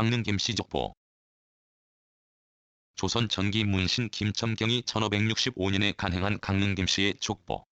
강릉 김씨 족보. 조선 전기 문신 김첨경이 1565년에 간행한 강릉 김씨의 족보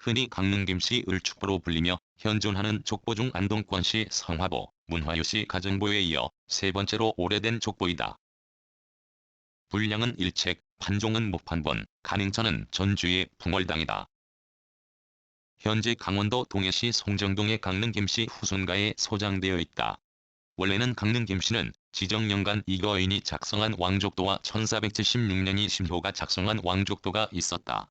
흔히 강릉 김씨 을축보로 불리며 현존하는 족보 중 안동권씨 성화보, 문화유씨 가정보에 이어 세 번째로 오래된 족보이다. 분량은 일책, 판종은 목판본, 간행처는 전주의 풍월당이다. 현재 강원도 동해시 송정동의 강릉 김씨 후손가에 소장되어 있다. 원래는 강릉 김씨는 지정연간 이거인이 작성한 왕족도와 1476년이 심효가 작성한 왕족도가 있었다.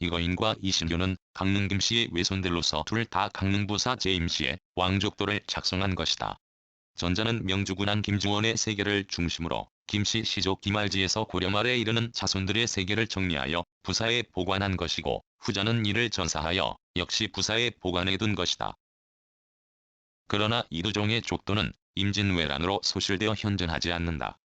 이거인과 이신효는 강릉 김씨의 외손들로서 둘 다 강릉부사 제임씨의 왕족도를 작성한 것이다. 전자는 명주군한 김주원의 세계를 중심으로 김씨 시족 김알지에서 고려 말에 이르는 자손들의 세계를 정리하여 부사에 보관한 것이고 후자는 이를 전사하여 역시 부사에 보관해둔 것이다. 그러나 이두종의 족도는 임진왜란으로 소실되어 현존하지 않는다.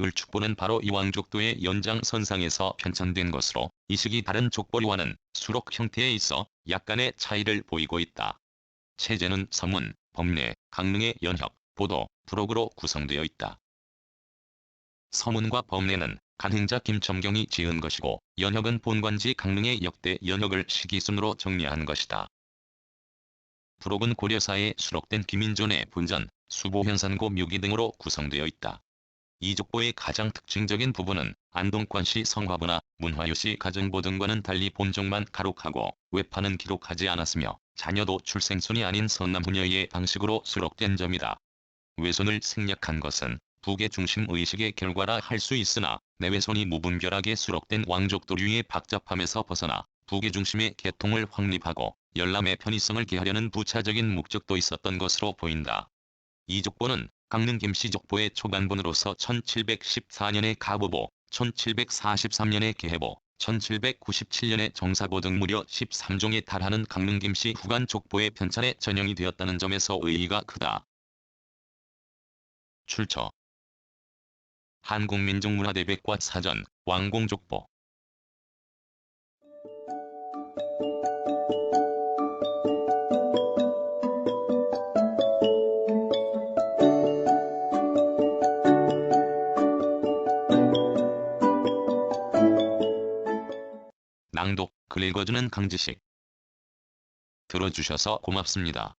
을축보는 바로 이 왕 족도의 연장선상에서 편찬된 것으로 이 시기 다른 족보와는 수록 형태에 있어 약간의 차이를 보이고 있다. 체제는 서문, 법례, 강릉의 연혁, 보도, 부록으로 구성되어 있다. 서문과 법례는 간행자 김첨경이 지은 것이고 연혁은 본관지 강릉의 역대 연혁을 시기순으로 정리한 것이다. 부록은 고려사에 수록된 김인존의 본전, 수보현산고 묘기 등으로 구성되어 있다. 이 족보의 가장 특징적인 부분은 안동권시 성화부나 문화유씨 가정보 등과는 달리 본종만 가록하고 외파는 기록하지 않았으며 자녀도 출생순이 아닌 선남후녀의 방식으로 수록된 점이다. 외손을 생략한 것은 북의 중심 의식의 결과라 할 수 있으나 내외손이 무분별하게 수록된 왕족 도류의 박잡함에서 벗어나 북의 중심의 계통을 확립하고 열람의 편의성을 개하려는 부차적인 목적도 있었던 것으로 보인다. 이 족보는 강릉 김씨족보의 초간본으로서 1714년의 가보보, 1743년의 계해보, 1797년의 정사보 등 무려 13종에 달하는 강릉 김씨 후간 족보의 편찬에 전형이 되었다는 점에서 의의가 크다. 출처 한국민족문화대백과 사전, 왕공족보 낭독, 글 읽어주는 강지식. 들어주셔서 고맙습니다.